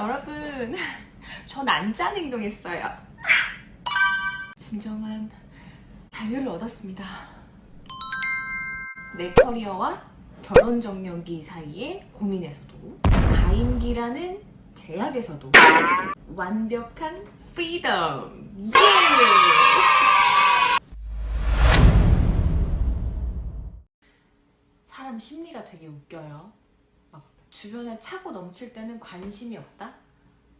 여러분, 전 안짠 행동했어요. 진정한 자유를 얻었습니다. 내 커리어와 결혼 정년기 사이의 고민에서도 가임기라는 제약에서도 완벽한 프리덤! 예! 사람 심리가 되게 웃겨요. 막 주변에 차고 넘칠 때는 관심이 없다?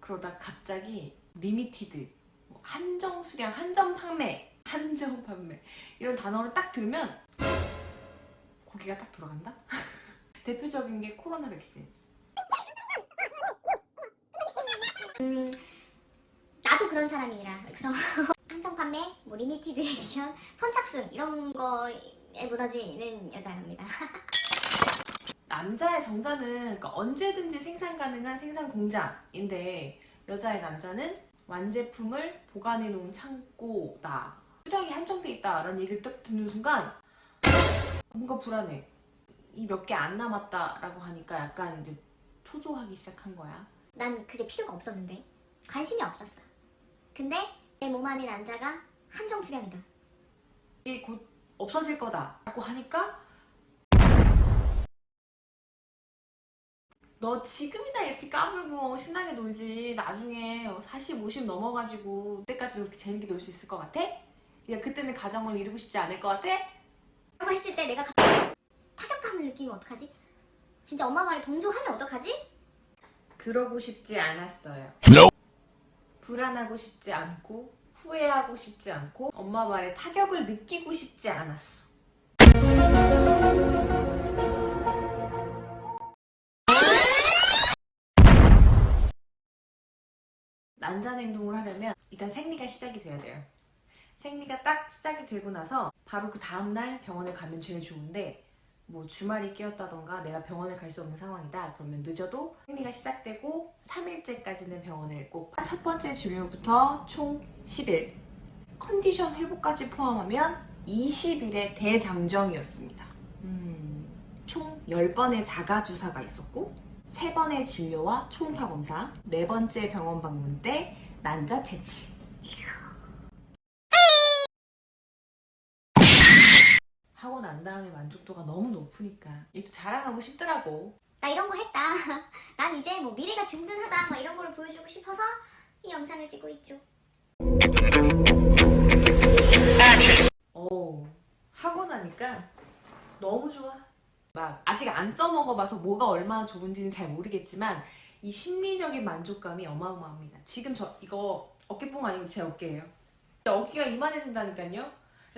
그러다 갑자기 리미티드, 뭐 한정 수량, 한정 판매, 한정 판매 이런 단어를 딱 들면 고개가 딱 돌아간다? 대표적인 게 코로나 백신. 나도 그런 사람이라 그래서 한정 판매, 뭐 리미티드 에디션, 선착순 이런 거에 무너지는 여자랍니다. 남자의 정사는 그러니까 언제든지 생산 가능한 생산 공장인데 여자의 남자는 완제품을 보관해 놓은 창고다. 수량이 한정돼 있다라는 얘기를 딱 듣는 순간 뭔가 불안해. 이 몇 개 안 남았다라고 하니까 약간 이제 초조하기 시작한 거야. 난 그게 필요가 없었는데 관심이 없었어. 근데 내 몸 안에 남자가 한정 수량이다. 이게 곧 없어질 거다라고 하니까 너 지금이나 이렇게 까불고 신나게 놀지 나중에 40, 50 넘어가지고 그때까지도 그렇게 재밌게 놀 수 있을 것 같아? 야 그때는 가정을 이루고 싶지 않을 것 같아? 라고 했을 때 내가 갑자기 타격감을 느끼면 어떡하지? 진짜 엄마 말에 동조하면 어떡하지? 그러고 싶지 않았어요 No. 불안하고 싶지 않고 후회하고 싶지 않고 엄마 말에 타격을 느끼고 싶지 않았어 난자 행동을 하려면 일단 생리가 시작이 돼야 돼요. 생리가 딱 시작이 되고 나서 바로 그 다음날 병원에 가면 제일 좋은데 뭐 주말이 끼었다던가 내가 병원을 갈 수 없는 상황이다 그러면 늦어도 생리가 시작되고 3일째까지는 병원을 꼭 첫 번째 진료부터 총 10일 컨디션 회복까지 포함하면 20일의 대장정이었습니다. 음, 총 10번의 자가 주사가 있었고 3번의 진료와 초음파 검사, 네 번째 병원 방문 때 난자 채취. 하고 난 다음에 만족도가 너무 높으니까 이또 자랑하고 싶더라고. 나 이런 거 했다. 난 이제 뭐 미래가 든든하다. 막 이런 거를 보여주고 싶어서 이 영상을 찍고 있죠. 오, 하고 나니까 너무 좋아. 막 아직 안 써먹어봐서 뭐가 얼마나 좋은지는 잘 모르겠지만 이 심리적인 만족감이 어마어마합니다. 지금 저 이거 어깨뽕 아니고 제 어깨예요. 어깨가 이만해진다니까요.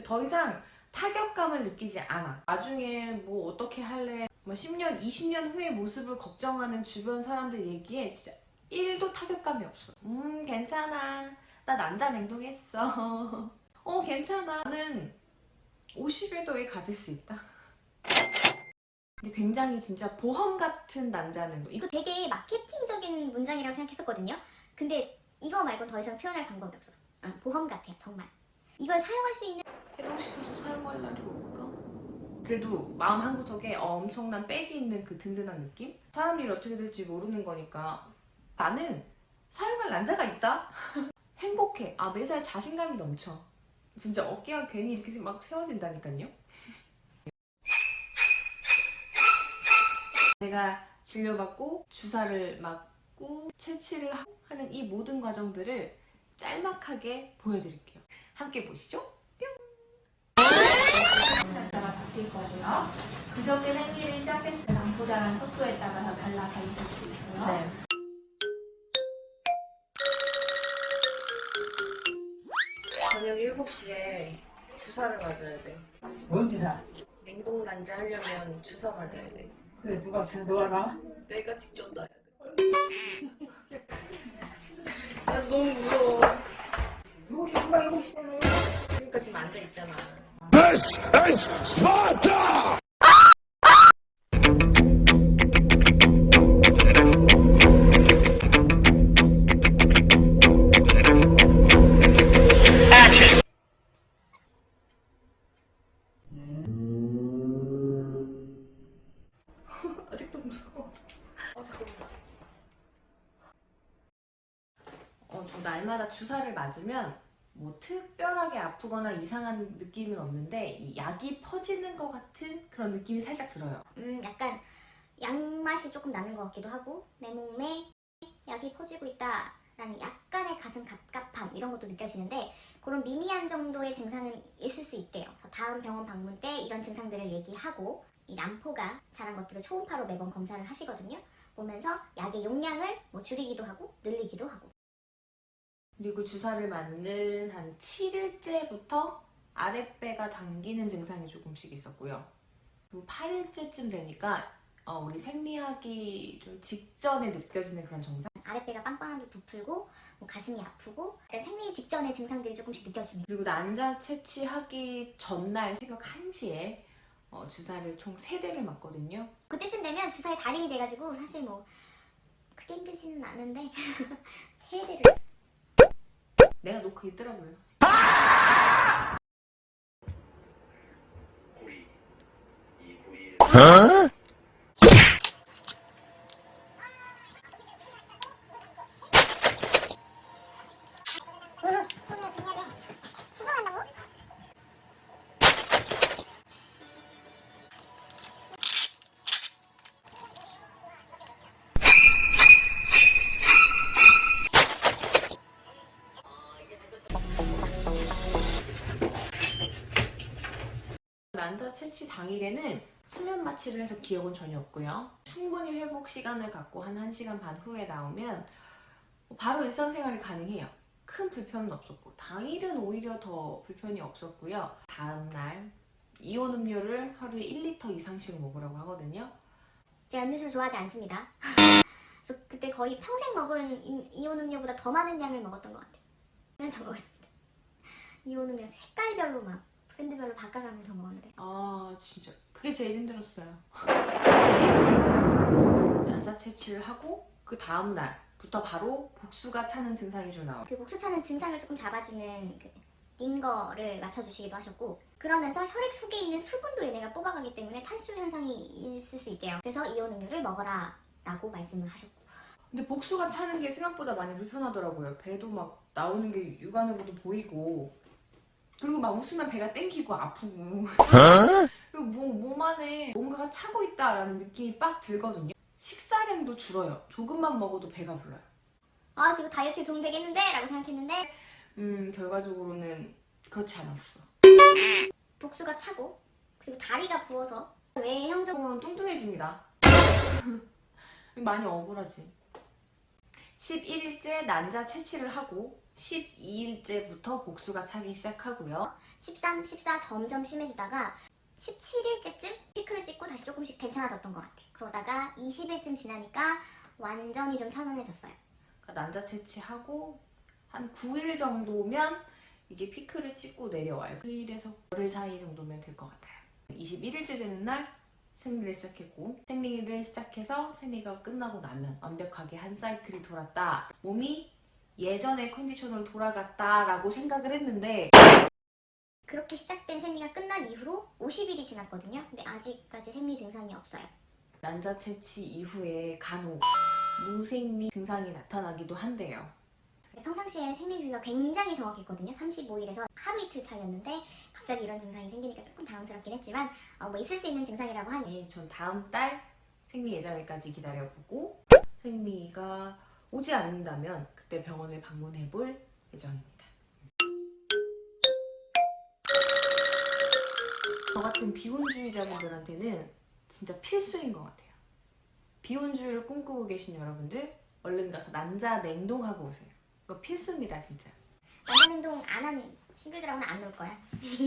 더 이상 타격감을 느끼지 않아. 나중에 뭐 어떻게 할래? 뭐 10년, 20년 후의 모습을 걱정하는 주변 사람들 얘기에 진짜 1도 타격감이 없어. 음, 괜찮아. 나 난자 냉동했어. 어, 괜찮아. 나는 50에도 왜 가질 수 있다. 굉장히 진짜 보험 같은 난자는 이거 이거 되게 마케팅적인 문장이라고 생각했었거든요. 근데 이거 말고 더 이상 표현할 방법이 없어. 어, 보험 같아요, 정말. 이걸 사용할 수 있는 해동시켜서 사용할 날이 올까? 그래도 마음 한구석에 엄청난 백이 있는 그 든든한 느낌? 사람 일 어떻게 될지 모르는 거니까 나는 사용할 난자가 있다? 행복해. 아 매사에 자신감이 넘쳐. 진짜 어깨가 괜히 이렇게 막 세워진다니까요. 제가 진료받고 주사를 맞고 채취를 하- 하는 이 모든 과정들을 짤막하게 보여드릴게요. 함께 보시죠. 날짜가 잡힐 거고요. 그저께 생리를 시작했을 때 남보다는 속도에 따라서 달라져 있을 수 있고요. 네. 저녁 7시에 주사를 맞아야 돼. 뭔 기사? 냉동 난자 하려면 주사 맞아야 돼. 그래 누가 누가 나? 내가 직접 놔야 돼. 나 너무 무서워. 누구 정말 이거 싫어. 그러니까 지금 앉아 있잖아. This is Sparta! 날마다 주사를 맞으면 뭐 특별하게 아프거나 이상한 느낌은 없는데 이 약이 퍼지는 것 같은 그런 느낌이 살짝 들어요. 음, 약간 양맛이 조금 나는 것 같기도 하고 내 몸에 약이 퍼지고 있다라는 약간의 가슴 갑갑함 이런 것도 느껴지는데 그런 미미한 정도의 증상은 있을 수 있대요. 다음 병원 방문 때 이런 증상들을 얘기하고 이 난포가 자란 것들을 초음파로 매번 검사를 하시거든요. 보면서 약의 용량을 뭐 줄이기도 하고 늘리기도 하고 그리고 주사를 맞는 한 7일째부터 아랫배가 당기는 증상이 조금씩 있었고요. 그리고 8일째쯤 되니까 어, 우리 생리하기 좀 직전에 느껴지는 그런 증상? 아랫배가 빵빵하게 부풀고 뭐 가슴이 아프고 약간 생리 직전의 증상들이 조금씩 느껴집니다. 그리고 난자 채취하기 전날 새벽 1시에 어, 주사를 총 3대를 맞거든요. 그때쯤 되면 주사에 달인이 돼가지고 사실 뭐 그렇게 힘들지는 않은데 세 대를 내가 놓고 있더라고요. 난 채취 당일에는 수면 마취를 해서 기억은 전혀 없고요. 충분히 회복 시간을 갖고 한 1시간 반 후에 나오면 바로 일상생활이 가능해요. 큰 불편은 없었고 당일은 오히려 더 불편이 없었고요. 다음날 이온 음료를 하루에 1리터 이상씩 먹으라고 하거든요. 제가 음료수를 좋아하지 않습니다. 그래서 그때 거의 평생 먹은 이- 이온 음료보다 더 많은 양을 먹었던 것 같아요. 그래서 먹었습니다. 이온 음료 색깔별로 막 브랜드별로 바꿔가면서 먹었는데 아 진짜 그게 제일 힘들었어요. 난자 채취를 하고 그 다음 날부터 바로 복수가 차는 증상이 좀 나와요. 그 목수 차는 증상을 조금 잡아주는 그 링거를 맞춰주시기도 하셨고 그러면서 혈액 속에 있는 수분도 얘네가 뽑아가기 때문에 탈수 현상이 있을 수 있대요. 그래서 이온 음료를 먹어라 라고 말씀을 하셨고 근데 복수가 차는 게 생각보다 많이 불편하더라고요. 배도 막 나오는 게 육안으로도 보이고 그리고 막 웃으면 배가 땡기고 아프고 그리고 뭐, 몸 안에 뭔가가 차고 있다라는 느낌이 빡 들거든요. 식사량도 줄어요. 조금만 먹어도 배가 불러요. 아 이거 다이어트에 도움 되겠는데? 라고 생각했는데 음 결과적으로는 그렇지 않았어. 복수가 차고 그리고 다리가 부어서 외형적으로 적으로는 뚱뚱해집니다. 많이 억울하지. 11일째 난자 채취를 하고 12일째부터 복수가 차기 시작하고요. 13, 14 점점 심해지다가 17일째쯤 피크를 찍고 다시 조금씩 괜찮아졌던 것 같아요. 그러다가 20일쯤 지나니까 완전히 좀 편안해졌어요. 그러니까 난자 채취하고 한 9일 정도면 이게 피크를 찍고 내려와요. 9일에서 열흘 사이 정도면 될 것 같아요. 21일째 되는 날 생리를 시작했고 생리를 시작해서 생리가 끝나고 나면 완벽하게 한 사이클이 돌았다. 몸이 예전의 컨디션으로 돌아갔다라고 생각을 했는데 그렇게 시작된 생리가 끝난 이후로 50일이 지났거든요. 근데 아직까지 생리 증상이 없어요. 난자 채취 이후에 간혹 무생리 증상이 나타나기도 한대요. 평상시에 생리 주기가 굉장히 정확했거든요. 35일에서 하루 이틀 차이였는데 갑자기 이런 증상이 생기니까 조금 당황스럽긴 했지만 어, 뭐 있을 수 있는 증상이라고 하니 전 다음 달 생리 예정일까지 기다려보고 생리가 오지 않는다면 그때 병원을 방문해 볼 예정입니다. 저 같은 비혼주의자분들한테는 진짜 필수인 것 같아요. 비혼주의를 꿈꾸고 계신 여러분들 얼른 가서 난자 냉동하고 오세요. 이거 필수입니다, 진짜. 남자 행동 안 하는 싱글들하고는 안 놀 거야.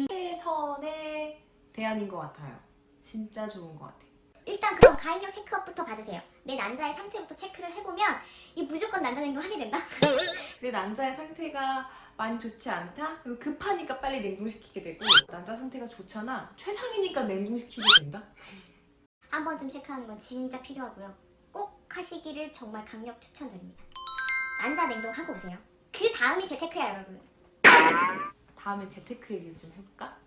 최선의 대안인 것 같아요. 진짜 좋은 것 같아요. 일단 그럼 가입력 체크업부터 받으세요. 내 난자의 상태부터 체크를 해보면 이 무조건 난자 행동 하게 된다. 내 난자의 상태가 많이 좋지 않다? 그럼 급하니까 빨리 냉동시키게 되고 난자 상태가 좋잖아? 최상이니까 냉동시키게 된다? 한 번쯤 체크하는 건 진짜 필요하고요. 꼭 하시기를 정말 강력 추천드립니다. 난자 냉동 하고 오세요. 그 다음이 재테크야 여러분. 다음에 재테크 얘기를 좀 해볼까?